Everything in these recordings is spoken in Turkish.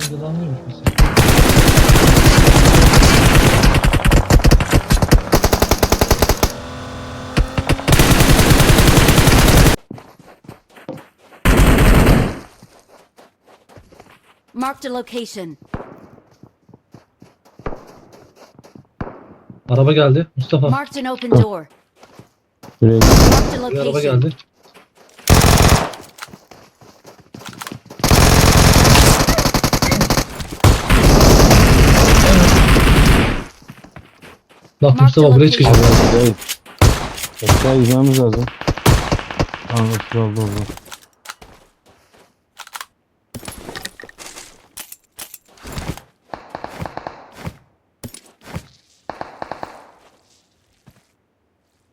Sen yılanlıymış mısın? Marked a location. Araba geldi. Mustafa. Marked an open door. Buraya Marked a Bir araba location. geldi. Bak Mustafa buraya çıkacak. Buraya değil. Aşağı inmemiz lazım. Tamam oldu oldu.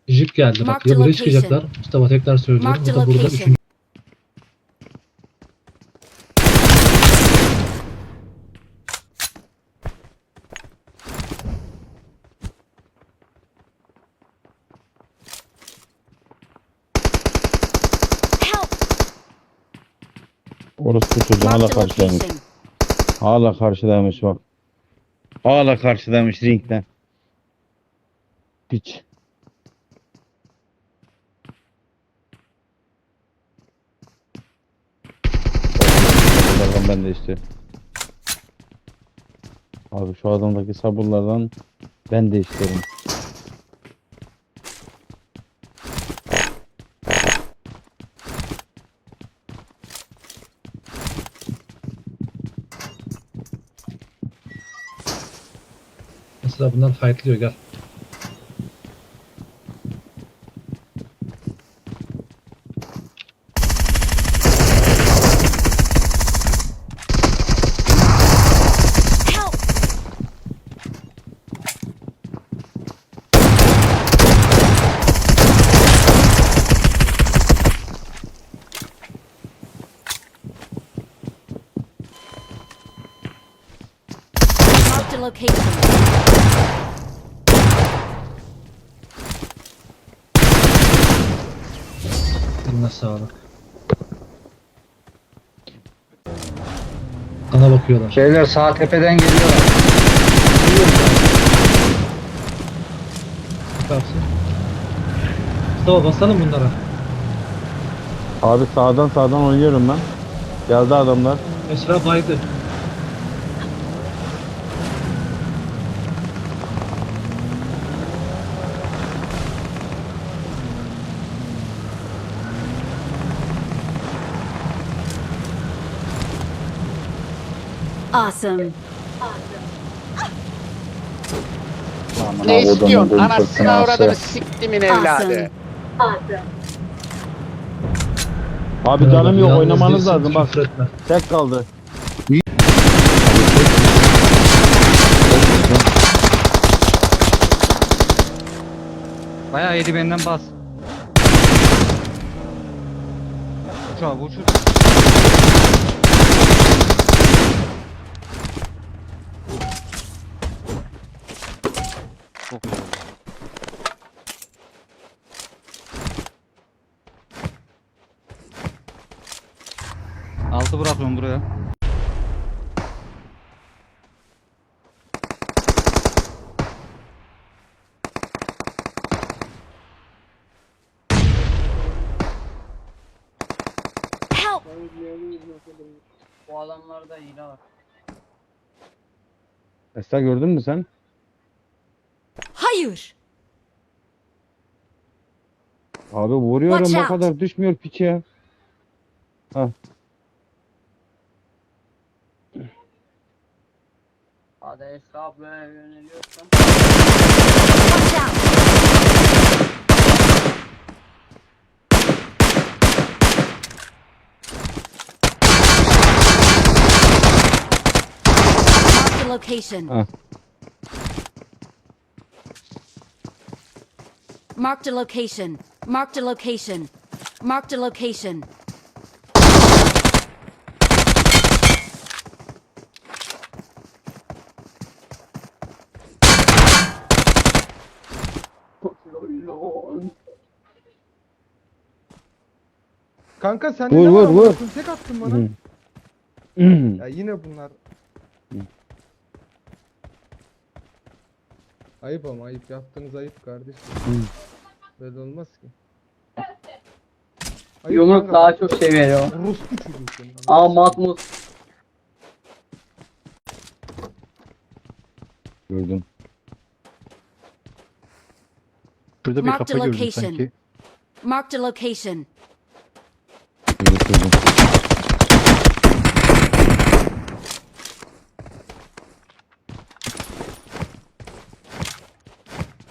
Jip geldi. Bak ya buraya çıkacaklar. Mustafa tekrar söylüyorum. Bu da burada üçüncü. Orası çocuğu hala karşıdaymış. Hala karşıdaymış bak. Hala karşıdaymış ringden. Piç. Sabırlardan ben de istiyorum. Abi şu adamdaki sabırlardan ben de istiyorum. Mesela bunlar fightlıyor gel. Marked a location. Eline sağlık. Sana bakıyorlar. Şeyler sağ tepeden geliyorlar. Çıkarsın. Mustafa basalım bunlara. Abi sağdan sağdan oynuyorum ben. Geldi adamlar. Esra baydı. Awesome. Ne istiyorsun? Anasını avradını siktimin evladı. Awesome. Abi canım yok oynamanız lazım bak. Tek kaldı. Bayağı yedi benden bas. Uç abi Çok iyi oldu. Altı bırakıyorum buraya. Bu adamlarda hile var. Esra gördün mü sen? Hayır! Abi vuruyorum Watch o out. kadar düşmüyor piç ya. Hadi Esra böyle yöneliyorsan. Watch out! Marked a location. Ah. Marked a location. Marked a location. Marked a location. Kanka sen Vur, ne vur, vur. yapıyorsun? Tek attın bana. Hmm. ya yine bunlar. Hmm. ayıp ama ayıp. Yaptığınız ayıp kardeşim. Hmm. Böyle olmaz ki. Kanka. daha çok seviyor. Orospu çocuğusun. Aa Mahmut. Gördüm. Şurada bir Marked kafa gördüm location. sanki. Marked a location. Gördüm.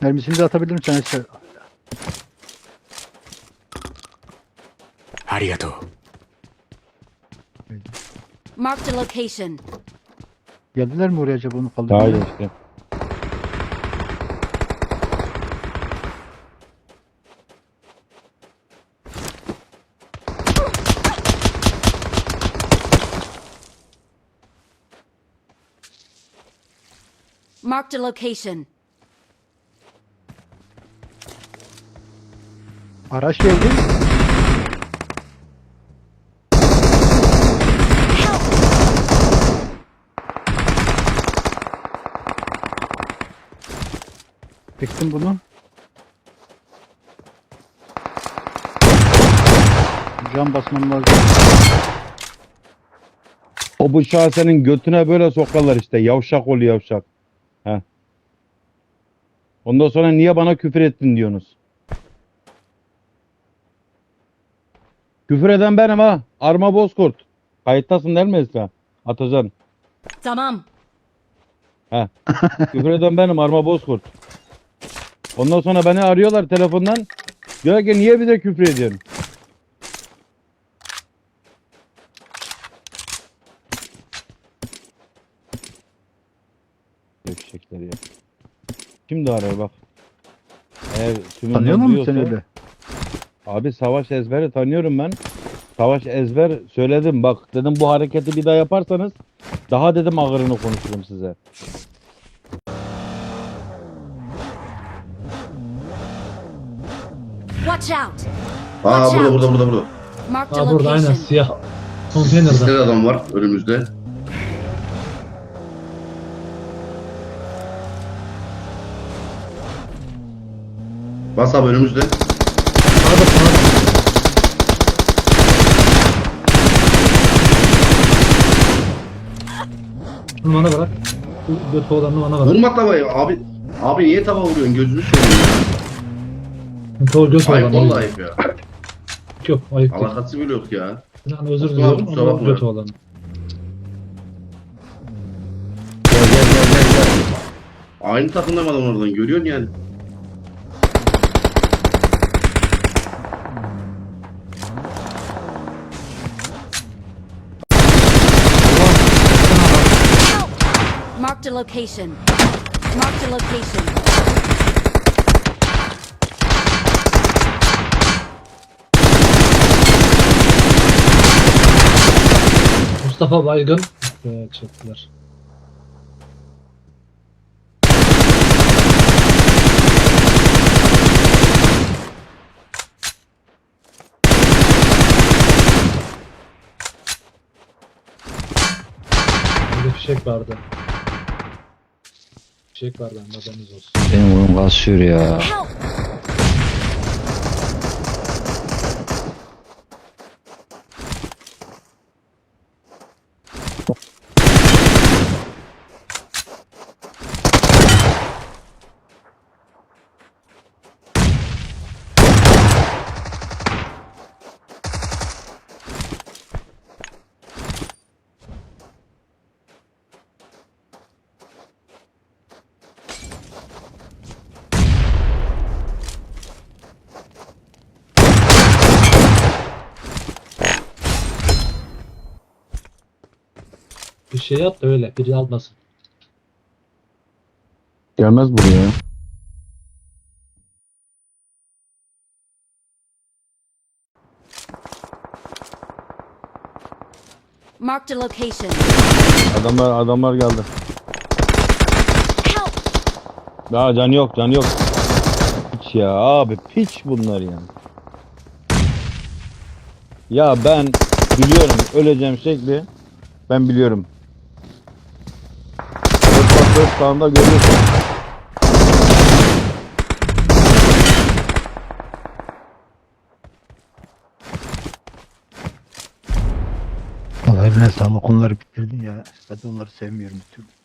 Mermisini de atabilir misin Enes? Marked a location. Geldiler mi oraya acaba onu kaldırmaya? geçti. Marked a location. Araç geldi. Çektim bunu. Cam basmam lazım. O bıçağı senin götüne böyle sokarlar işte. Yavşak ol yavşak. He. Ondan sonra niye bana küfür ettin diyorsunuz. Küfür eden benim ha. Arma Bozkurt. Kayıttasın değil mi Esra? Atacan. Tamam. Küfür eden benim Arma Bozkurt. Ondan sonra beni arıyorlar telefondan. Diyor ki niye bize küfür ediyorsun? Eşekler ya. Şimdi arar bak. Eğer tümünden Tanıyor musun sen duyuyorsa- öyle? Abi Savaş Ezber'i tanıyorum ben. Savaş Ezber söyledim bak dedim bu hareketi bir daha yaparsanız daha dedim ağırını konuşurum size. Watch out. Aa burada burada burada burada. Marked a Aa burada aynen location. siyah. Konteynerda. Sizde adam var önümüzde. Bas abi önümüzde. Sağda sağda. Bunu bana bırak. Bu götü olanını bana bırak. Vurma tavayı abi. Abi niye tava vuruyorsun gözünü seveyim ya. O göt Ayıp olanı. vallahi ayıp ya. Yok ayıp değil. Alakası bile yok ya. Yani özür Kusura diliyorum bakma, ama kusura göt bakma. olanı. Gel gel gel gel gel. Aynı takımda mı adam oradan görüyorsun yani. Marked a location. Marked a location. Mustafa Baygın. Evet, çektiler. Burada fişek vardı. Fişek vardı haberiniz olsun. Benim oyun kasıyor ya. Help. Bir şey yap da öyle biri almasın. Gelmez buraya. ya. Marked a location. Adamlar adamlar geldi. Help. Ya can yok can yok. Piç ya abi piç bunlar ya. Ya ben biliyorum öleceğim şekli. Ben biliyorum. Dört sağında görüyorsun. Vallahi eline sağlık onları bitirdin ya. Zaten onları sevmiyorum bir türlü.